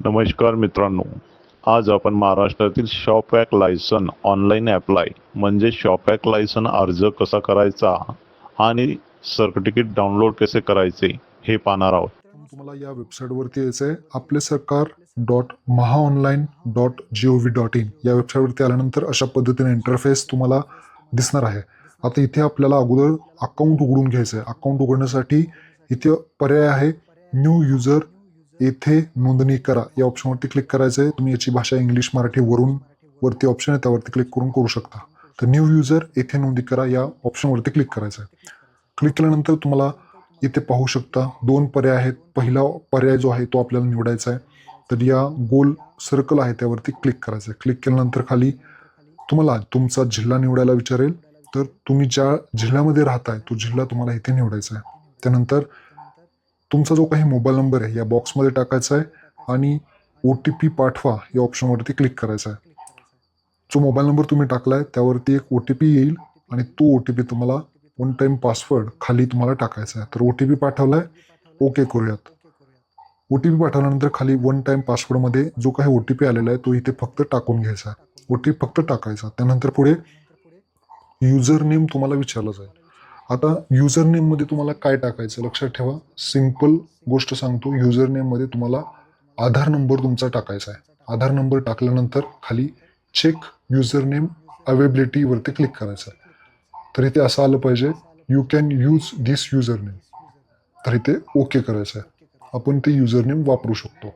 नमस्कार मित्रांनो आज आपण महाराष्ट्रातील shop act license online apply म्हणजे शॉपॅक लायसन अर्ज कसा करायचा आणि सर्टिफिकेट डाउनलोड कसे करायचे हे पाहणार आहोत. तुम्हाला या वेबसाईटवरती यायचं आहे आपले सरकार dot Mahaonline dot G O V dot in या वेबसाईटवरती आल्यानंतर अशा पद्धतीने इंटरफेस तुम्हाला दिसणार आहे. आता इथे आपल्याला अगोदर अकाउंट उघडून घ्यायचं आहे. अकाउंट उघडण्यासाठी इथे पर्याय आहे न्यू युजर येथे नोंदणी करा. या ऑप्शनवरती क्लिक करायचं आहे तुम्ही याची भाषा इंग्लिश मराठी वरून वरती ऑप्शन आहे त्यावरती क्लिक करून करू शकता. तर न्यू युजर येथे नोंदणी करा. या ऑप्शनवरती क्लिक करायचं आहे क्लिक केल्यानंतर तुम्हाला इथे पाहू शकता दोन पर्याय आहेत. पहिला पर्याय जो आहे तो आपल्याला निवडायचा आहे. तर या गोल सर्कल आहे त्यावरती क्लिक करायचं आहे क्लिक केल्यानंतर खाली तुम्हाला तुमचा जिल्हा निवडायला विचारेल. तर तुम्ही ज्या जिल्ह्यामध्ये राहताय तो जिल्हा तुम्हाला इथे निवडायचा आहे. त्यानंतर तुमचा जो काही मोबाईल नंबर आहे या बॉक्समध्ये टाकायचा आहे आणि ओ टी पी पाठवा या ऑप्शनवरती क्लिक करायचा आहे. जो मोबाईल नंबर तुम्ही टाकलाय त्यावरती एक ओ टी पी येईल आणि तो ओ टी पी तुम्हाला वन टाईम पासवर्ड खाली तुम्हाला टाकायचा आहे. तर ओ टी पी पाठवलाय ओके करूयात. ओ टी पी पाठवल्यानंतर खाली वन टाईम पासवर्डमध्ये जो काही ओ टी पी आलेला आहे तो इथे फक्त टाकून घ्यायचा आहे. ओ टी पी फक्त टाकायचा त्यानंतर पुढे युजर नेम तुम्हाला विचारलं जाईल. आता युजर नेममध्ये तुम्हाला काय टाकायचं? लक्षात ठेवा. सिंपल गोष्ट सांगतो. युजर नेममध्ये तुम्हाला आधार नंबर तुमचा टाकायचा आहे. आधार नंबर टाकल्यानंतर खाली चेक युजर नेम अवेबिलिटीवरती क्लिक करायचं आहे. तर इथे असं आलं पाहिजे you can use this user name तर इथे ओके करायचं आहे. आपण ते युजर नेम वापरू शकतो.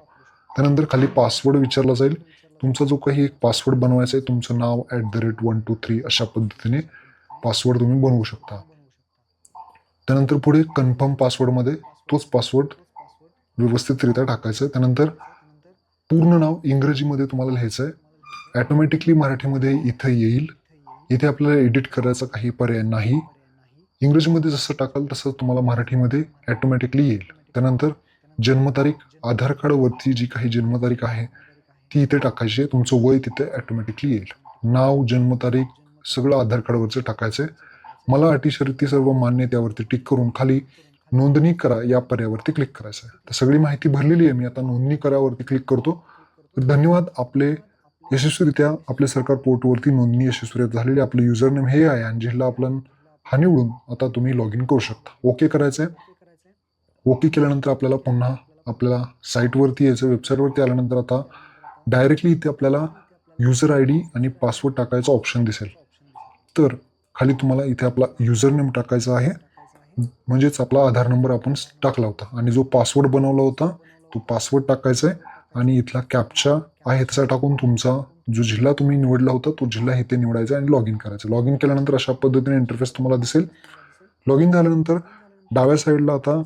त्यानंतर खाली पासवर्ड विचारला जाईल. तुमचा जो काही एक पासवर्ड बनवायचा आहे तुमचं नाव at the rate one two three अशा पद्धतीने पासवर्ड तुम्ही बनवू शकता. त्यानंतर पुढे कन्फर्म पासवर्डमध्ये तोच पासवर्ड व्यवस्थितरित्या टाकायचा. आहे त्यानंतर पूर्ण नाव इंग्रजीमध्ये तुम्हाला लिहायचं आहे ॲटोमॅटिकली मराठीमध्ये इथं येईल. इथे आपल्याला एडिट करायचा काही पर्याय नाही. इंग्रजीमध्ये जसं टाकाल तसं तुम्हाला मराठीमध्ये ॲटोमॅटिकली येईल. त्यानंतर जन्मतारीख आधार कार्डवरती जी काही जन्मतारीख आहे ती इथे टाकायची आहे. तुमचं वय तिथे ॲटोमॅटिकली येईल. नाव जन्मतारीख सगळं आधार कार्डवरचं टाकायचं आहे मला अटी शर्ती सर्व मान्य त्यावरती टिक करून खाली नोंदणी करा या पर्यायावरती क्लिक करायचं आहे. तर सगळी माहिती भरलेली आहे मी आता नोंदणी करावरती क्लिक करतो. तर धन्यवाद आपले यशस्वीरित्या आपले सरकार पोर्टवरती नोंदणी यशस्वीरित्या झालेली आपलं युजर नेम हे आहे आणि जिल्हा आपला हा निवडून आता तुम्ही लॉग इन करू शकता. ओके करायचं आहे ओके केल्यानंतर आपल्याला पुन्हा आपल्याला साईटवरती यायचं वेबसाईटवरती आल्यानंतर आता डायरेक्टली इथे आपल्याला युजर आय डी आणि पासवर्ड टाकायचा ऑप्शन दिसेल. तर खाली तुम्हाला इथे आपला युजर नेम टाकायचा आहे. म्हणजेच आपला आधार नंबर आपण टाकला होता. आणि जो पासवर्ड बनवला होता तो पासवर्ड टाकायचा आहे. आणि इथला कॅपचा आहे तसा टाकून तुमचा जो जिल्हा तुम्ही निवडला होता तो जिल्हा इथे निवडायचा आणि लॉग इन करायचं. लॉग इन केल्यानंतर अशा पद्धतीने इंटरफेस तुम्हाला दिसेल. लॉग इन झाल्यानंतर डाव्या साईडला आता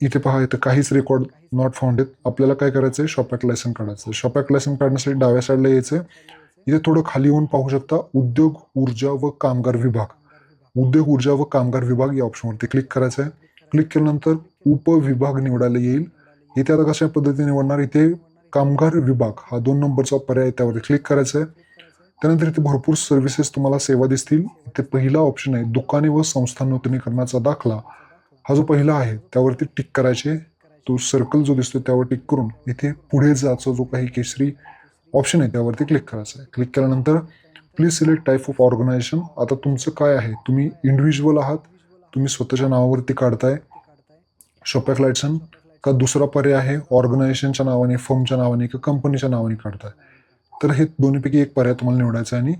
इथे पहा इथं काहीच रेकॉर्ड नॉट फाउंड आहेत. आपल्याला काय करायचं आहे शॉपॅक लायसन काढायचं आहे शॉपॅक लायसन काढण्यासाठी डाव्या साईडला यायचं आहे इथे थोडं खाली येऊन पाहू शकता उद्योग ऊर्जा व कामगार विभाग. उद्योग ऊर्जा व कामगार विभाग या ऑप्शनवरती क्लिक करायचं आहे. क्लिक केल्यानंतर उपविभाग निवडायला येईल. इथे आता कशा पद्धतीने निवडणार? इथे कामगार विभाग हा दोन नंबरचा पर्याय त्यावरती क्लिक करायचं आहे. त्यानंतर इथे भरपूर सर्व्हिसेस तुम्हाला सेवा दिसतील. इथे पहिला ऑप्शन आहे दुकाने व संस्था नूतनीकरणाचा दाखला. हा जो पहिला आहे त्यावरती टिक करायचे. तो सर्कल जो दिसतो त्यावर टिक करून इथे पुढे जायचा जो काही केसरी ऑप्शन आहे त्यावरती क्लिक करायचं आहे. क्लिक केल्यानंतर please select type of organisation आता तुमचं काय आहे? तुम्ही इंडिव्हिज्युअल आहात तुम्ही स्वतःच्या नावावरती काढताय शॉपॅक लायसन का दुसरा पर्याय आहे ऑर्गनायझेशनच्या नावाने फर्मच्या नावाने किंवा कंपनीच्या नावाने काढताय? तर हे दोन्हीपैकी एक पर्याय तुम्हाला निवडायचा आहे आणि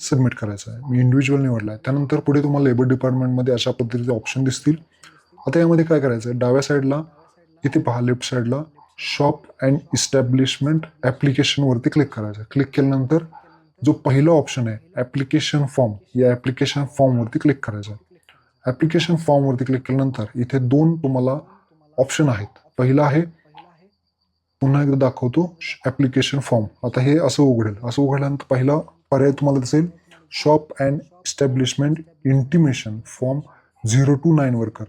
सबमिट करायचा आहे. मी इंडिव्हिज्युअल निवडला आहे. त्यानंतर पुढे तुम्हाला लेबर डिपार्टमेंटमध्ये अशा पद्धतीचे ऑप्शन दिसतील. आता यामध्ये काय करायचं आहे? डाव्या साईडला इथे पहा लेफ्ट साईडला शॉप अँड इस्टॅब्लिशमेंट ॲप्लिकेशनवरती क्लिक करायचं. आहे क्लिक केल्यानंतर जो पहिला ऑप्शन आहे ॲप्लिकेशन फॉर्म या ॲप्लिकेशन फॉर्मवरती क्लिक करायचं. आहे ॲप्लिकेशन फॉर्मवरती क्लिक केल्यानंतर इथे दोन तुम्हाला ऑप्शन आहेत. पहिला आहे पुन्हा एकदा दाखवतो ॲप्लिकेशन फॉर्म आता हे असं उघडेल. असं उघडल्यानंतर पहिला पर्याय तुम्हाला दिसेल shop and establishment intimation form zero to nine worker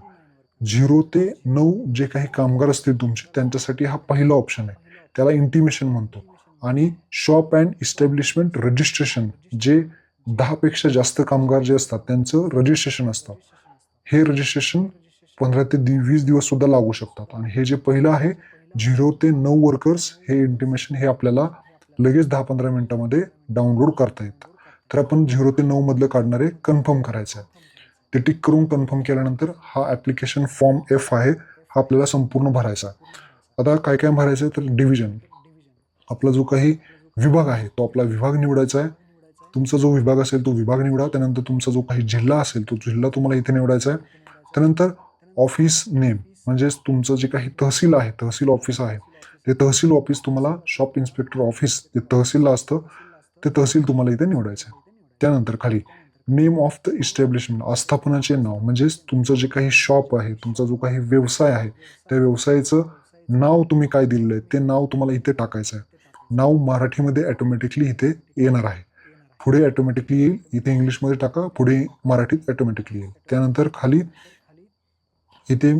zero ते नऊ जे काही कामगार असतील तुमचे त्यांच्यासाठी हा पहिला ऑप्शन आहे. त्याला इंटिमेशन म्हणतो. आणि शॉप अँड इस्टॅब्लिशमेंट रजिस्ट्रेशन जे दहापेक्षा जास्त कामगार जे असतात त्यांचं रजिस्ट्रेशन असतं. हे रजिस्ट्रेशन पंधरा ते दि वीस दिवस सुद्धा लागू शकतात. आणि हे जे पहिलं आहे झिरो ते नऊ वर्कर्स हे इंटिमेशन हे आपल्याला लगेच दहा पंधरा मिनिटामध्ये डाउनलोड करता येतं. तर आपण झिरो ते नऊ मधलं काढणारे कन्फर्म करायचं आहे. ते टिक करून कन्फर्म केल्यानंतर हा ॲप्लिकेशन फॉर्म एफ आहे हा आपल्याला संपूर्ण भरायचा आहे. आता काय काय भरायचं आहे? तर डिव्हिजन आपला जो काही विभाग आहे तो आपला विभाग निवडायचा आहे. तुमचा जो विभाग असेल तो विभाग निवडा. त्यानंतर तुमचा जो काही जिल्हा असेल तो जिल्हा तुम्हाला इथे निवडायचा आहे. त्यानंतर ऑफिस नेम म्हणजेच तुमचं जे काही तहसील आहे तहसील ऑफिस आहे. ते तहसील ऑफिस तुम्हाला शॉप इन्स्पेक्टर ऑफिस जे तहसीलला असतं ते तहसील तुम्हाला इथे निवडायचं आहे. त्यानंतर खाली नेम ऑफ द इस्टॅब्लिशमेंट आस्थापनाचे नाव. म्हणजेच तुमचं जे काही शॉप आहे तुमचा जो काही व्यवसाय आहे त्या व्यवसायाचं नाव तुम्ही काय दिलेलं आहे ते नाव तुम्हाला इथे टाकायचं आहे. नाव मराठीमध्ये ॲटोमॅटिकली इथे येणार आहे. पुढे ॲटोमॅटिकली येईल इथे इंग्लिशमध्ये टाका पुढे मराठीत ॲटोमॅटिकली येईल. त्यानंतर खाली इथे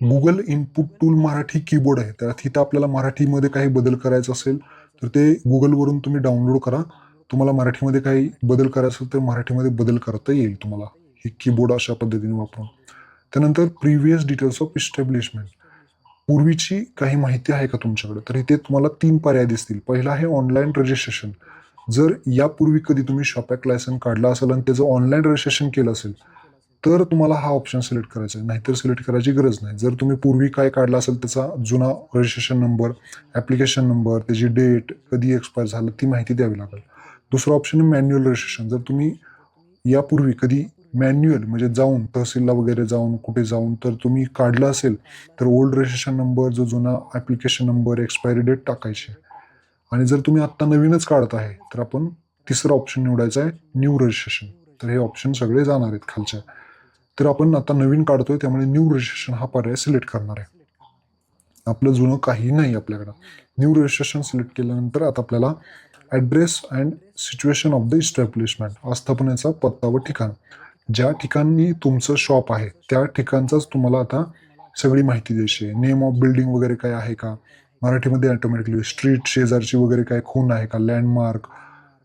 Google input tool Marathi keyboard आहे. त्यात इथं आपल्याला मराठीमध्ये काही बदल करायचा असेल तर ते गुगलवरून तुम्ही डाउनलोड करा. तुम्हाला मराठीमध्ये काही बदल करायचा असेल तर मराठीमध्ये बदल करता येईल तुम्हाला. हे कीबोर्ड अशा पद्धतीने वापरून. त्यानंतर प्रिव्हियस डिटेल्स ऑफ इस्टॅब्लिशमेंट पूर्वीची काही माहिती आहे का तुमच्याकडे? तर इथे तुम्हाला तीन पर्याय दिसतील. पहिला आहे ऑनलाईन रजिस्ट्रेशन जर यापूर्वी कधी तुम्ही शॉपॅक लायसन काढला असेल आणि त्याचं ऑनलाईन रजिस्ट्रेशन केलं असेल तर तुम्हाला हा ऑप्शन सिलेक्ट करायचा आहे. नाहीतर सिलेक्ट करायची गरज नाही. जर तुम्ही पूर्वी काय काढला असेल त्याचा जुना रजिस्ट्रेशन नंबर ॲप्लिकेशन नंबर त्याची डेट कधी एक्सपायर झालं ती माहिती द्यावी लागेल. दुसरा ऑप्शन आहे मॅन्युअल रजिस्ट्रेशन जर तुम्ही यापूर्वी कधी मॅन्युअल म्हणजे जाऊन तहसीलला वगैरे जाऊन कुठे जाऊन तर तुम्ही काढलं असेल तर ओल्ड रजिस्ट्रेशन नंबर जो जुना ॲप्लिकेशन नंबर एक्सपायरी डेट टाकायची. आणि जर तुम्ही आत्ता नवीनच काढत आहे तर आपण तिसरा ऑप्शन निवडायचा आहे न्यू रजिस्ट्रेशन तर हे ऑप्शन सगळे जाणार आहेत खालच्या. तर आपण आता नवीन काढतोय त्यामुळे न्यू रजिस्ट्रेशन हा पर्याय सिलेक्ट करणार आहे. आपलं जुनं काही नाही आपल्याकडं. न्यू रजिस्ट्रेशन सिलेक्ट केल्यानंतर आता आपल्याला address and situation of the establishment आस्थापनेचा पत्ता व ठिकाण. ज्या ठिकाणी तुमचं शॉप आहे त्या ठिकाणचाच तुम्हाला आता सगळी माहिती द्यायची आहे नेम ऑफ बिल्डिंग वगैरे काय आहे का? मराठीमध्ये ऑटोमॅटिकली स्ट्रीट शेजारची वगैरे काय खून आहे का? लँडमार्क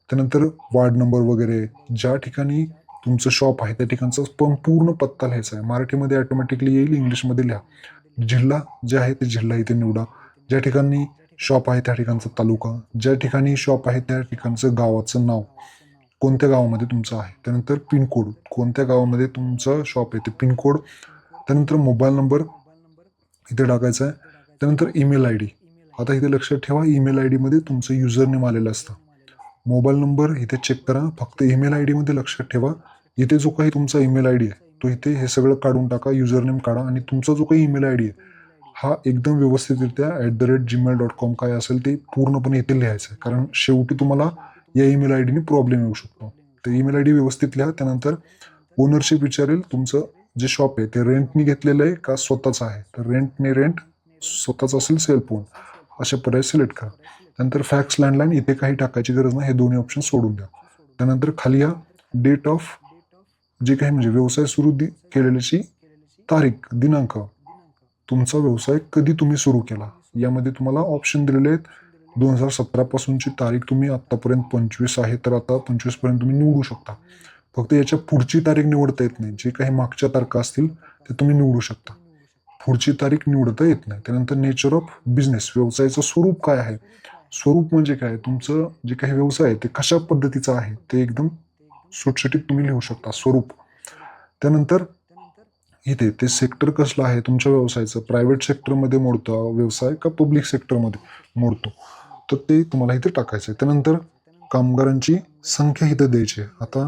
त्यानंतर वार्ड नंबर वगैरे. ज्या ठिकाणी तुमचं शॉप आहे त्या ठिकाणचा पण पूर्ण पत्ता लिहायचा आहे. मराठीमध्ये ऑटोमॅटिकली येईल इंग्लिशमध्ये लिहा. जिल्हा जे आहे ते जिल्हा इथे निवडा. ज्या ठिकाणी शॉप आहे त्या ठिकाणचा तालुका. ज्या ठिकाणी शॉप आहे त्या ठिकाणचं गावाचं नाव. कोणत्या गावामध्ये तुमचं आहे? त्यानंतर पिनकोड कोणत्या गावामध्ये तुमचं शॉप आहे ते पिनकोड त्यानंतर मोबाईल नंबर इथे टाकायचा आहे. त्यानंतर ईमेल आय डी. आता इथे लक्षात ठेवा ईमेल आय डीमध्ये तुमचं युजर नेम आलेलं असतं. मोबाईल नंबर इथे चेक करा फक्त ईमेल आय डीमध्ये लक्षात ठेवा. इथे जो काही तुमचा ईमेल आय डी आहे तो इथे हे सगळं काढून टाका युजर नेम काढा आणि तुमचा जो काही ईमेल आय डी आहे हा एकदम व्यवस्थितरित्या at the rate Gmail dot com काय असेल ते पूर्णपणे इथे लिहायचं आहे. कारण शेवटी तुम्हाला या ईमेल आय डीने प्रॉब्लेम येऊ शकतो. तर ईमेल आय डी व्यवस्थित लिहा त्यानंतर ओनरशिप विचारेल तुमचं जे शॉप आहे ते रेंटनी घेतलेलं आहे का स्वतःचं आहे? तर रेंटने रेंट स्वतःचं असेल सेलफोन अशा पर्याय सिलेक्ट करा. त्यानंतर फॅक्स लँडलाईन इथे काही टाकायची गरज नाही हे दोन्ही ऑप्शन सोडून द्या. त्यानंतर खाली या डेट ऑफ जे काही म्हणजे व्यवसाय सुरू दि केलेल्याची तारीख दिनांक तुमचा व्यवसाय कधी तुम्ही सुरू केला? यामध्ये तुम्हाला ऑप्शन दिलेले आहेत. दोन हजार सतरापासूनची तारीख तुम्ही आत्तापर्यंत पंचवीस आहे तर आता पंचवीसपर्यंत तुम्ही निवडू शकता. फक्त याच्या पुढची तारीख निवडता येत नाही. जे काही मागच्या तारखा असतील ते तुम्ही निवडू शकता. पुढची तारीख निवडता येत नाही. त्यानंतर नेचर ऑफ बिझनेस व्यवसायाचं स्वरूप काय आहे? स्वरूप म्हणजे काय? तुमचं जे काही व्यवसाय आहे ते कशा पद्धतीचं आहे? ते एकदम सुटसुटीत तुम्ही लिहू शकता स्वरूप. त्यानंतर इथे ते सेक्टर कसलं आहे तुमच्या व्यवसायाचं? प्रायव्हेट सेक्टरमध्ये मोडतो व्यवसाय का पब्लिक सेक्टरमध्ये मोडतो? तर ते तुम्हाला इथे टाकायचं आहे. त्यानंतर कामगारांची संख्या इथं द्यायची आहे. आता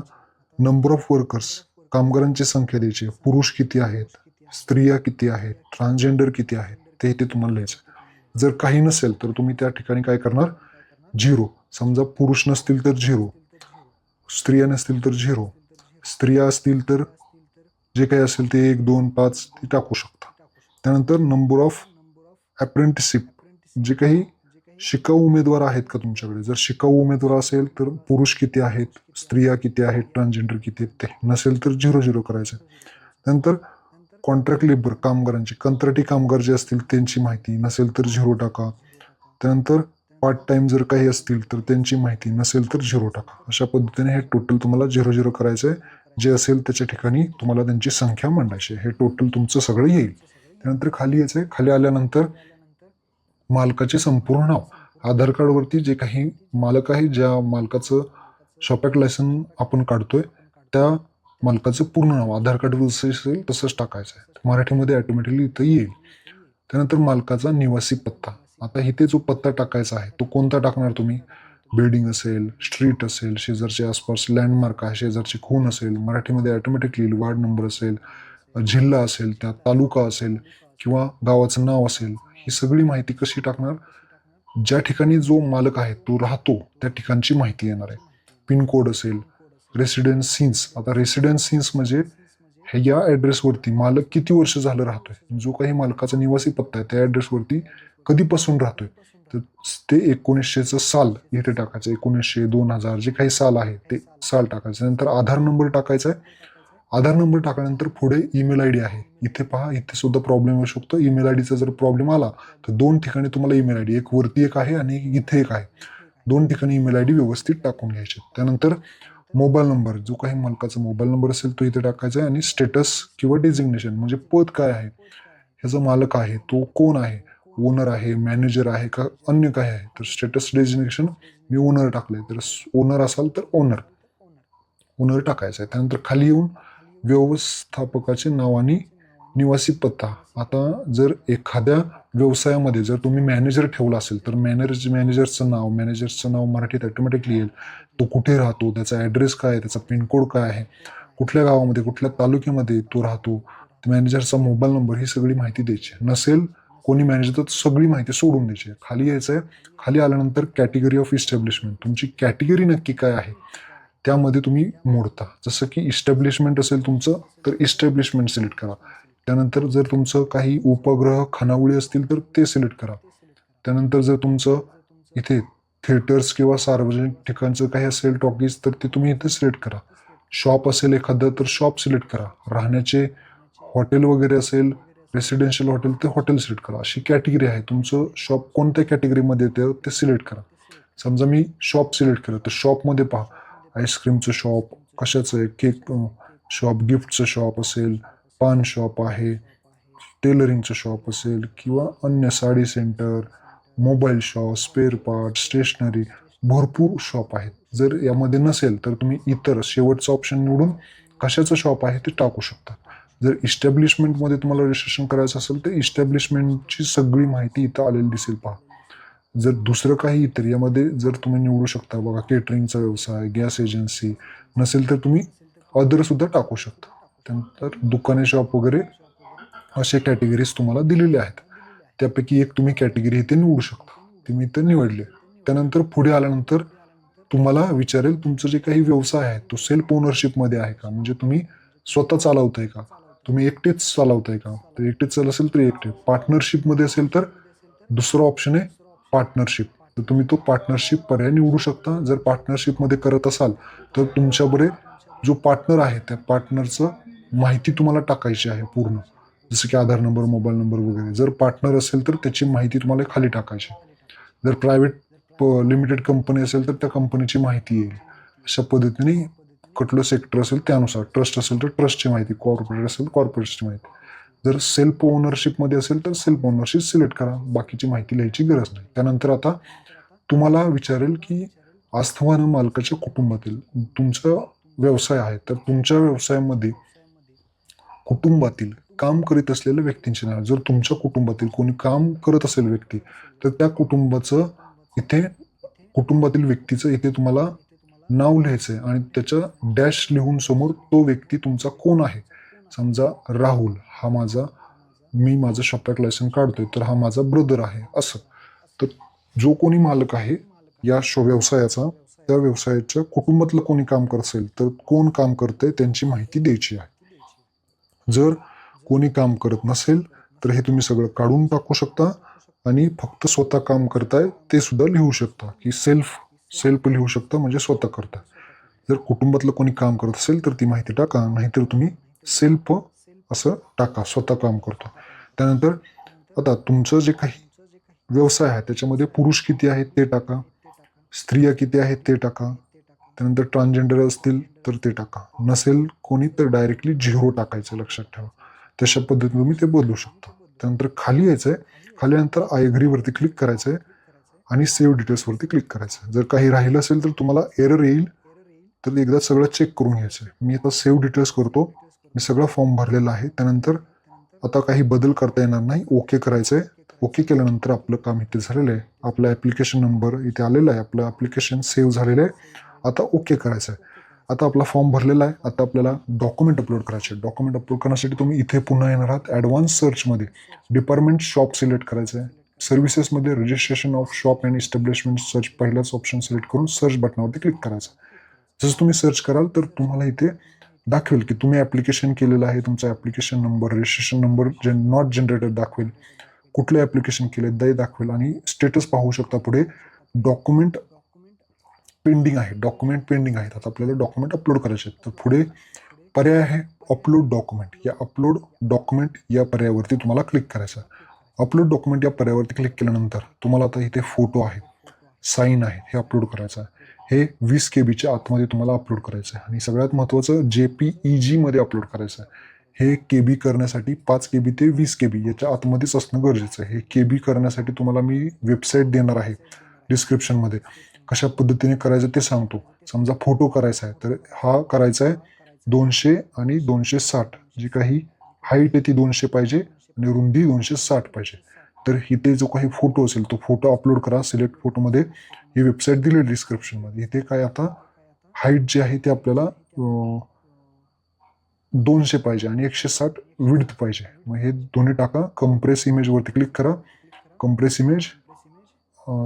नंबर ऑफ वर्कर्स कामगारांची संख्या द्यायची आहे. पुरुष किती आहेत? स्त्रिया किती आहेत? ट्रान्सजेंडर किती आहेत? ते इथे तुम्हाला लिहायचं आहे. जर काही नसेल तर तुम्ही त्या ठिकाणी काय करणार? झिरो. समजा पुरुष नसतील तर झिरो. स्त्रिया नसतील तर झिरो. स्त्रिया असतील तर जे काही असेल ते एक दोन पाच ते टाकू शकता. त्यानंतर नंबर ऑफ अप्रेंटिसिप जे काही शिकाऊ उमेदवार आहेत का तुमच्याकडे? जर शिकाऊ उमेदवार असेल तर पुरुष किती आहेत? स्त्रिया किती आहेत? ट्रान्सजेंडर किती आहेत? ते नसेल तर झिरो झिरो करायचं. त्यानंतर कॉन्ट्रॅक्ट लेबर कामगारांची कंत्राटी कामगार जे असतील त्यांची माहिती नसेल तर झिरो टाका. त्यानंतर पार्ट टाइम जर काही असतील तर त्यांची माहिती नसेल तर झिरो टाका. अशा पद्धतीने हे टोटल तुम्हाला झिरो झिरो करायचं आहे जे असेल त्याच्या ठिकाणी तुम्हाला त्यांची संख्या मांडायची हे टोटल तुमचं सगळं येईल. त्यानंतर खाली यायचं आहे. खाली आल्यानंतर मालकाचे संपूर्ण नाव. आधार कार्डवरती जे काही मालक आहे ज्या मालकाचं शॉपॅक लायसन आपण काढतोय त्या मालकाचं पूर्ण नाव आधार कार्ड जसं असेल तसंच टाकायचं आहे. मराठीमध्ये ॲटोमॅटिकली इथं येईल. त्यानंतर मालकाचा निवासी पत्ता. आता इथे जो पत्ता टाकायचा आहे तो कोणता टाकणार तुम्ही? बिल्डिंग असेल स्ट्रीट असेल शेजारच्या आसपास लँडमार्क आहे शेजारची खून असेल मराठीमध्ये ऑटोमॅटिकली येईल वार्ड नंबर असेल जिल्हा असेल त्या तालुका असेल किंवा गावाचं नाव असेल ही सगळी माहिती कशी टाकणार? ज्या ठिकाणी जो मालक आहे तो राहतो त्या ठिकाणची माहिती येणार आहे. पिनकोड असेल रेसिडेन्स सीन्स आता रेसिडेन्स सीन्स म्हणजे हे या ॲड्रेसवरती मालक किती वर्ष झालं राहतोय? जो काही मालकाचा निवासी पत्ता आहे त्या ॲड्रेसवरती कधीपासून राहतोय? तर ते एकोणीसशेचं साल इथे टाकायचं. एकोणीसशे दोन हजार जे काही साल आहे ते साल टाकायचं. नंतर आधार नंबर टाकायचा आहे. आधार नंबर टाकल्यानंतर पुढे ईमेल आय डी आहे. इथे पहा इथे सुद्धा प्रॉब्लेम येऊ शकतो. ईमेल आय डीचा जर प्रॉब्लेम आला तर दोन ठिकाणी तुम्हाला ईमेल आय डी एक वरती एक आहे आणि इथे एक आहे. दोन ठिकाणी ईमेल आय डी व्यवस्थित टाकून घ्यायचे. त्यानंतर मोबाईल नंबर जो काही मालकाचा मोबाईल नंबर असेल तो इथे टाकायचा आहे आणि स्टेटस किंवा डेझिग्नेशन म्हणजे पद काय आहे ह्याचा मालक आहे तो कोण आहे ओनर आहे मॅनेजर आहे का अन्य काय आहे तर स्टेटस डेजिग्नेशन मी ओनर टाकलंय. तर ओनर असाल तर ओनर ओनर टाकायचं आहे. त्यानंतर खाली येऊन व्यवस्थापकाचे नाव आणि निवासी पत्ता. आता जर एखाद्या व्यवसायामध्ये जर तुम्ही मॅनेजर ठेवला असेल तर मॅनेज मॅनेजरचं नाव मॅनेजरचं नाव मराठीत ऑटोमॅटिकली येईल. तो कुठे राहतो? त्याचा ॲड्रेस काय आहे? त्याचा पिनकोड काय आहे? कुठल्या गावामध्ये कुठल्या तालुक्यामध्ये तो राहतो? मॅनेजरचा मोबाईल नंबर ही सगळी माहिती द्यायची नसेल कोणी मॅनेजर तर सगळी माहिती सोडून द्यायची. आहे. खाली यायचं आहे खाली आल्यानंतर कॅटेगरी ऑफ इस्टॅब्लिशमेंट तुमची कॅटेगरी नक्की काय आहे त्यामध्ये तुम्ही मोडता. जसं की इस्टॅब्लिशमेंट असेल तुमचं तर इस्टॅब्लिशमेंट सिलेक्ट करा. त्यानंतर जर तुमचं काही उपग्रह खानावळी असतील तर ते सिलेक्ट करा. त्यानंतर जर तुमचं इथे थिएटर्स किंवा सार्वजनिक ठिकाणचं काही असेल टॉकीज तर ते तुम्ही इथे सिलेक्ट करा. शॉप असेल एखादं तर शॉप सिलेक्ट करा. राहण्याचे हॉटेल वगैरे असेल रेसिडेन्शियल हॉटेल ते हॉटेल सिलेक्ट करा. अशी कॅटेगरी आहे. तुमचं शॉप कोणत्या कॅटेगरीमध्ये येतं ते सिलेक्ट करा. समजा मी शॉप सिलेक्ट केलं तर शॉपमध्ये पहा. आईस्क्रीमचं शॉप कशाचं आहे? केक शॉप गिफ्टचं शॉप असेल पान शॉप आहे टेलरिंगचं शॉप असेल किंवा अन्य sari centre mobile shop spare part stationery भरपूर शॉप आहेत. जर यामध्ये नसेल तर तुम्ही इतर शेवटचं ऑप्शन निवडून कशाचं शॉप आहे ते टाकू शकता. जर इस्टॅब्लिशमेंटमध्ये तुम्हाला रजिस्ट्रेशन करायचं असेल तर इस्टॅब्लिशमेंटची सगळी माहिती इथं आलेली दिसेल पहा. जर दुसरं काही इतर यामध्ये जर तुम्ही निवडू शकता बघा केटरिंगचा व्यवसाय गॅस एजन्सी नसेल तर तुम्ही अदरसुद्धा टाकू शकता. त्यानंतर दुकाने शॉप वगैरे असे कॅटेगरीज तुम्हाला दिलेले आहेत. त्यापैकी एक तुम्ही कॅटेगरी इथे निवडू शकता. ती मी इथं निवडले. त्यानंतर पुढे आल्यानंतर तुम्हाला विचारेल तुमचं जे काही व्यवसाय आहे तो सेल्फ ओनरशिपमध्ये आहे का? म्हणजे तुम्ही स्वतः चालवताय का? तुम्ही एकटेच चालवताय का? तर एकटेच चाल असेल तर एकटे. पार्टनरशिपमध्ये असेल तर दुसरं ऑप्शन आहे पार्टनरशिप तर तुम्ही तो पार्टनरशिप पर्याय निवडू शकता. जर पार्टनरशिपमध्ये करत असाल तर तुमच्याबरोबर जो पार्टनर आहे त्या पार्टनरचं माहिती तुम्हाला टाकायची आहे पूर्ण. जसं की आधार नंबर मोबाईल नंबर वगैरे. जर पार्टनर असेल तर त्याची माहिती तुम्हाला खाली टाकायची जर प्रायव्हेट लिमिटेड कंपनी असेल तर त्या कंपनीची माहिती येईल. अशा पद्धतीने कुठलं सेक्टर असेल त्यानुसार ट्रस्ट असेल तर ट्रस्टची माहिती कॉर्पोरेट असेल कॉर्पोरेटची माहिती. जर सेल्फ ओनरशिपमध्ये असेल तर सेल्फ ओनरशिप सिलेक्ट करा. बाकीची माहिती लिहायची गरज नाही. त्यानंतर आता तुम्हाला विचारेल की आस्थवान मालकाच्या कुटुंबातील तुमचा व्यवसाय आहे तर तुमच्या व्यवसायामध्ये कुटुंबातील काम करीत असलेल्या व्यक्तींचे नाव. जर तुमच्या कुटुंबातील कोणी काम करत असेल व्यक्ती तर त्या कुटुंबाचं इथे कुटुंबातील व्यक्तीचं इथे तुम्हाला नाव लिहायचं आहे आणि त्याच्या डॅश लिहून समोर तो व्यक्ती तुमचा कोण आहे? समजा राहुल हा माझा मी माझं शॉपॅक लायसन काढतोय तर हा माझा ब्रदर आहे असं. तर जो कोणी मालक आहे या शो व्यवसायाचा त्या व्यवसायाच्या कुटुंबातलं कोणी काम करत असेल तर कोण काम करतंय त्यांची माहिती द्यायची आहे. जर कोणी काम करत नसेल तर हे तुम्ही सगळं काढून टाकू शकता आणि फक्त स्वतः काम करताय ते सुद्धा लिहू शकता की सेल्फ सेल्फ लिहू शकता म्हणजे स्वतः करता. जर कुटुंबातलं कोणी काम करत असेल तर ती माहिती टाका नाहीतर तुम्ही सेल्फ असं टाका स्वतः काम करतो. त्यानंतर आता तुमचं जे काही व्यवसाय आहे त्याच्यामध्ये पुरुष किती आहेत ते टाका स्त्रिया किती आहेत ते टाका त्यानंतर ट्रान्सजेंडर असतील तर ते टाका. नसेल कोणी तर डायरेक्टली झिरो टाकायचं लक्षात ठेवा. तशा पद्धतीने तुम्ही ते बदलू शकता. त्यानंतर खाली यायचं आहे खाल्यानंतर आय वरती क्लिक करायचं आहे आणि सेव्ह डिटेल्सवरती क्लिक करायचं. जर काही राहिलं असेल तर तुम्हाला एरर येईल. तर एकदा सगळं चेक करून घ्यायचं. आहे मी आता सेव्ह डिटेल्स करतो. मी सगळा फॉर्म भरलेला आहे. त्यानंतर आता काही बदल करता येणार नाही. ओके करायचं आहे ओके केल्यानंतर आपलं काम इथे झालेलं आहे. आपला ॲप्लिकेशन नंबर इथे आलेला आहे. आपलं ॲप्लिकेशन सेव्ह झालेलं आहे. आता ओके करायचं आहे आता आपला फॉर्म भरलेला आहे. आता आपल्याला डॉक्युमेंट अपलोड करायचे डॉक्युमेंट अपलोड करण्यासाठी तुम्ही इथे पुन्हा येणार आहात. ॲडव्हान्स सर्चमध्ये डिपार्टमेंट शॉप सिलेक्ट करायचं आहे सर्व्हिसेसमध्ये registration of shop and establishment search पहिलाच ऑप्शन सिलेक्ट करून सर्च बटनावरती क्लिक करायचं. जसं तुम्ही सर्च कराल तर तुम्हाला इथे दाखवेल की तुम्ही ॲप्लिकेशन केलेलं आहे तुमचा ॲप्लिकेशन नंबर रजिस्ट्रेशन नंबर जन नॉट जनरेटेड दाखवेल. कुठलं ॲप्लिकेशन केलं ते दाखवेल आणि स्टेटस पाहू शकता पुढे डॉक्युमेंट पेंडिंग आहे. डॉक्युमेंट पेंडिंग आहेत आता आपल्याला डॉक्युमेंट अपलोड करायचे आहेत. तर पुढे पर्याय आहे अपलोड डॉक्युमेंट या अपलोड डॉक्युमेंट या पर्यायावरती तुम्हाला क्लिक करायचं अपलोड डॉक्युमेंट या पर्यायावरती क्लिक केल्यानंतर तुम्हाला आता इथे फोटो आहे साईन आहे हे अपलोड करायचं आहे. हे वीस के बीच्या आतमध्ये तुम्हाला अपलोड करायचं आहे. आणि सगळ्यात महत्त्वाचं जे पी ई जीमध्ये अपलोड करायचं आहे. हे के बी करण्यासाठी पाच के बी ते वीस के बी याच्या आतमध्येच असणं गरजेचं आहे. हे के बी करण्यासाठी तुम्हाला मी वेबसाईट देणार आहे डिस्क्रिप्शनमध्ये कशा पद्धतीने करायचं ते सांगतो. समजा फोटो करायचा आहे तर हा करायचा आहे दोनशे आणि दोनशे साठ. जी काही हाईट आहे ती दोनशे पाहिजे आणि रुंदी दोनशे साठ पाहिजे. तर इथे जो काही फोटो असेल तो फोटो अपलोड करा. सिलेक्ट फोटोमध्ये ही वेबसाईट दिली डिस्क्रिप्शनमध्ये इथे काय आता हाईट जी आहे ती आपल्याला दोनशे पाहिजे आणि एकशे साठ विड्थ पाहिजे. मग हे दोन्ही टाका. कम्प्रेस इमेजवरती क्लिक करा. कम्प्रेस इमेज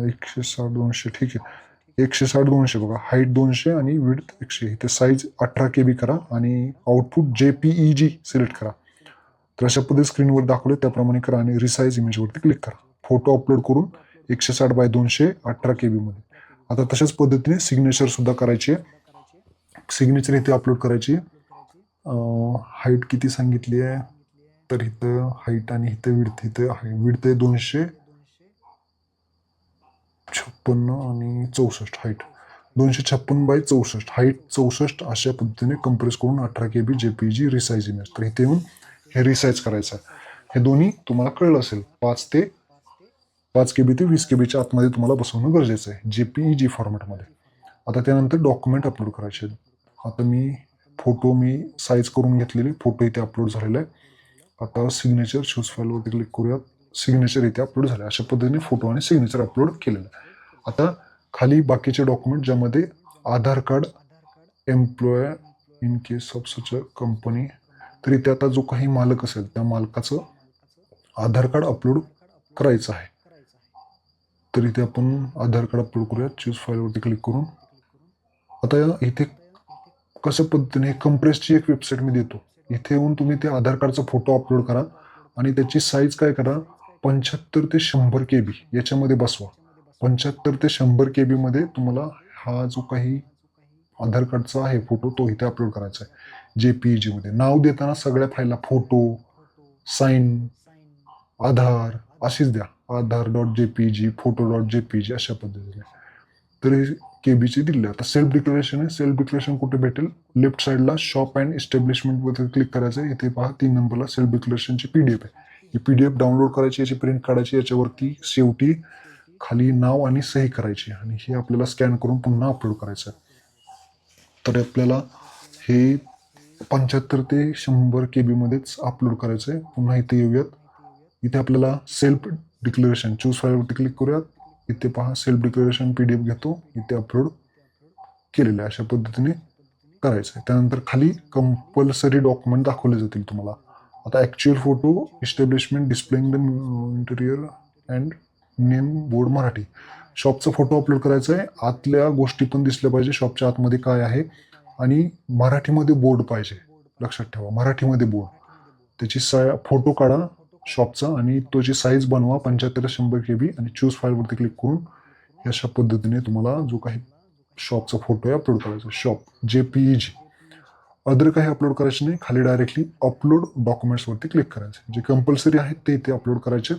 एकशे साठ दोनशे. ठीक आहे. एकशे साठ दोनशे बघा. हाईट दोनशे आणि विड्थ एकशे. इथे साईज अठरा के बी करा आणि आउटपुट जे पी ई जी सिलेक्ट करा. तर अशा पद्धती स्क्रीनवर दाखवले त्याप्रमाणे करा आणि रिसाईज इमेजवरती क्लिक करा. फोटो अपलोड करून एकशे साठ बाय दोनशे अठरा के बीमध्ये आता तशाच पद्धतीने सिग्नेचर सुद्धा करायची आहे. सिग्नेचर इथे अपलोड करायची हाईट किती सांगितली आहे? तर इथं हाईट आणि इथं विडथ इथं आहे. विडथ आहे दोनशे छप्पन्न आणि चौसष्ट हाईट दोनशे छप्पन बाय चौसष्ट. हाईट चौसष्ट अशा पद्धतीने कम्प्रेस करून अठरा के बी जे पी जी रिसाईज इमेज तर इथे येऊन हे रिसाईज करायचं आहे. हे दोन्ही तुम्हाला कळलं असेल. पाच ते पाच के बी ते वीस के बीच्या आतमध्ये तुम्हाला बसवणं गरजेचं आहे. जे पी ई जी फॉर्मॅटमध्ये आता त्यानंतर डॉक्युमेंट अपलोड करायचे आता मी फोटो मी साईज करून घेतलेले. फोटो इथे अपलोड झालेला आहे आता सिग्नेचर शूज फाईलवरती क्लिक करूयात. सिग्नेचर इथे अपलोड झाले. अशा पद्धतीने फोटो आणि सिग्नेचर अपलोड केलेलं आहे आता खाली बाकीचे डॉक्युमेंट ज्यामध्ये Aadhaar card employ in case of such a company तर इथे आता जो काही मालक असेल त्या मालकाचं आधार कार्ड अपलोड करायचं आहे. तर इथे आपण आधार कार्ड अपलोड करूया चूज फाईलवरती क्लिक करून. आता या इथे कशा पद्धतीने कंप्रेसची एक वेबसाईट मी देतो. इथे येऊन तुम्ही ते आधार कार्डचा फोटो अपलोड करा आणि त्याची साईज काय करा? पंच्याहत्तर ते शंभर के बी याच्यामध्ये बसवा. पंच्याहत्तर ते शंभर के बीमध्ये तुम्हाला हा जो काही आधार कार्डचा आहे फोटो तो इथे अपलोड करायचा आहे. जे पी जीमध्ये नाव देताना सगळ्या फाईलला फोटो साईन आधार अशीच द्या. Aadhaar dot J P G photo dot J P G अशा पद्धतीने तर हे के बीचे दिले. आता सेल्फ डिक्लेरेशन आहे. सेल्फ डिक्लेरेशन कुठे भेटेल? लेफ्ट साईडला शॉप अँड इस्टॅब्लिशमेंटवर क्लिक करायचं आहे. इथे पहा तीन नंबरला सेल्फ डिक्लेरेशनची पी डी एफ आहे. ही पी डी एफ डाउनलोड करायची याची प्रिंट काढायची याच्यावरती शेवटी खाली नाव आणि सही करायची. आणि हे आपल्याला स्कॅन करून पुन्हा अपलोड करायचं आहे. तर आपल्याला हे पंच्याहत्तर ते शंभर के बीमध्येच अपलोड करायचं आहे पुन्हा इथे येऊयात. इथे आपल्याला सेल्फ डिक्लेरेशन चूज फाईलवरती क्लिक करूयात. इथे पहा self declaration P D F घेतो. इथे अपलोड केलेलं आहे. अशा पद्धतीने करायचं आहे त्यानंतर खाली कंपल्सरी डॉक्युमेंट दाखवले जातील तुम्हाला. आता actual photo establishment displaying the interior and name board Marathi. शॉपचा फोटो अपलोड करायचा आहे. आतल्या गोष्टी पण दिसल्या पाहिजे. शॉपच्या आतमध्ये काय आहे? आणि मराठीमध्ये बोर्ड पाहिजे. लक्षात ठेवा. मराठीमध्ये बोर्ड. त्याची सा फोटो काढा शॉपचा आणि तो जी साईज बनवा पंच्याहत्तर शंभर के बी आणि चूज फाईलवरती क्लिक करून अशा पद्धतीने तुम्हाला जो काही शॉपचा फोटो आहे अपलोड करायचा. Shop J P E G other काही अपलोड करायचे नाही. खाली डायरेक्टली अपलोड डॉक्युमेंट्सवरती क्लिक करायचे. जे कंपल्सरी आहेत ते इथे अपलोड करायचे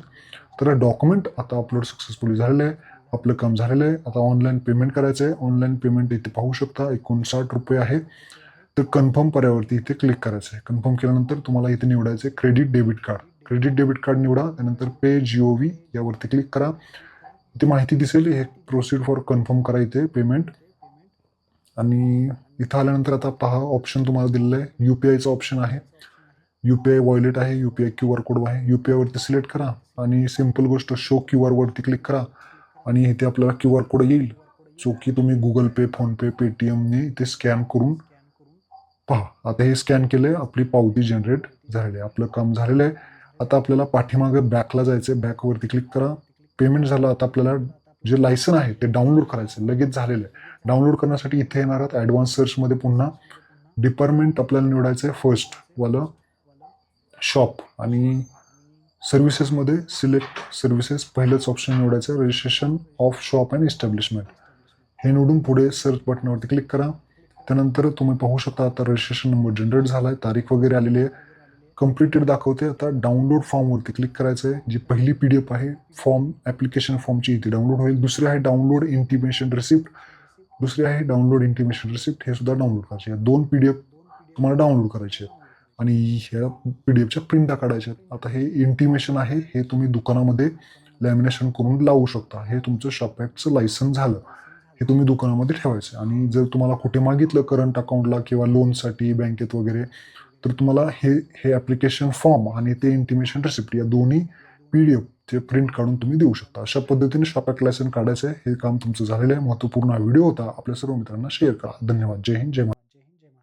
तर डॉक्युमेंट आता अपलोड सक्सेसफुली झालेलं आहे. आपलं काम झालेलं आहे. आता ऑनलाईन पेमेंट करायचं आहे. ऑनलाईन पेमेंट इथे पाहू शकता एकोणसाठ रुपये आहे. तर कन्फर्म पर्यावरती इथे क्लिक करायचं आहे. कन्फर्म केल्यानंतर तुम्हाला इथे निवडायचं आहे credit debit card credit debit card निवडा त्यानंतर पे जिओ व्ही यावरती क्लिक करा. इथे माहिती दिसेल हे प्रोसीड फॉर कन्फर्म करा इथे पेमेंट आणि इथं आल्यानंतर आता पहा ऑप्शन तुम्हाला दिलेलं आहे. यू पी आयचं ऑप्शन आहे. यू पी आय वॉयलेट आहे U P I Q R code आहे. यू पी आयवरती सिलेक्ट करा. आणि सिंपल गोष्ट शो क्यू आरवरती क्लिक करा. आणि इथे आपल्याला क्यू आर कोड येईल. जो की तुम्ही गुगल पे फोनपे पेटीएमने इथे स्कॅन करून पहा. आता हे स्कॅन केले आपली पावती जनरेट झालेली आहे. आपलं काम झालेलं आहे. आता आपल्याला पाठीमागे बॅकला जायचं आहे बॅकवरती क्लिक करा. पेमेंट झालं आता आपल्याला जे लायसन आहे ते डाउनलोड करायचं आहे. लगेच झालेलं आहे. डाउनलोड करण्यासाठी इथे येणार आहात ॲडव्हान्स सर्चमध्ये पुन्हा डिपार्टमेंट आपल्याला निवडायचं आहे फर्स्टवालं शॉप आणि सर्व्हिसेसमध्ये सिलेक्ट सर्व्हिसेस पहिलंच ऑप्शन निवडायचं. आहे registration of shop and establishment हे निवडून पुढे सर्च बटनावरती क्लिक करा. त्यानंतर तुम्ही पाहू शकता आता रजिस्ट्रेशन नंबर जनरेट झाला आहे तारीख वगैरे आलेली आहे. कम्प्लिटेड दाखवते. आता डाउनलोड फॉर्मवरती क्लिक करायचं आहे जी पहिली पी डी एफ आहे फॉर्म ॲप्लिकेशन फॉर्मची इथे डाउनलोड होईल. दुसरी आहे डाउनलोड इंटिमेशन रिसिप्ट दुसरी आहे डाउनलोड इंटिमेशन रिसिप्ट हे सुद्धा डाउनलोड करायचे दोन पी डी एफ तुम्हाला डाउनलोड करायचे आहेत. आणि ह्या पी डी एफच्या प्रिंटा काढायच्या आहेत. आता हे इंटिमेशन आहे हे तुम्ही दुकानामध्ये लॅमिनेशन करून लावू शकता. हे तुमचं शॉपॅकचं लायसन झालं. हे तुम्ही दुकानामध्ये ठेवायचं आणि जर तुम्हाला कुठे मागितलं करंट अकाउंटला किंवा लोनसाठी बँकेत वगैरे तर तुम्हाला हे हे ॲप्लिकेशन फॉर्म आणि ते इंटिमेशन रेसिप्ट या दोन्ही पी डी एफचे प्रिंट काढून तुम्ही देऊ शकता. अशा पद्धतीने शॉपॅक लायसन काढायचं आहे. हे काम तुमचं झालेलं आहे. महत्त्वपूर्ण व्हिडिओ होता. आपल्या सर्व मित्रांना शेअर करा. धन्यवाद. जय हिंद. जय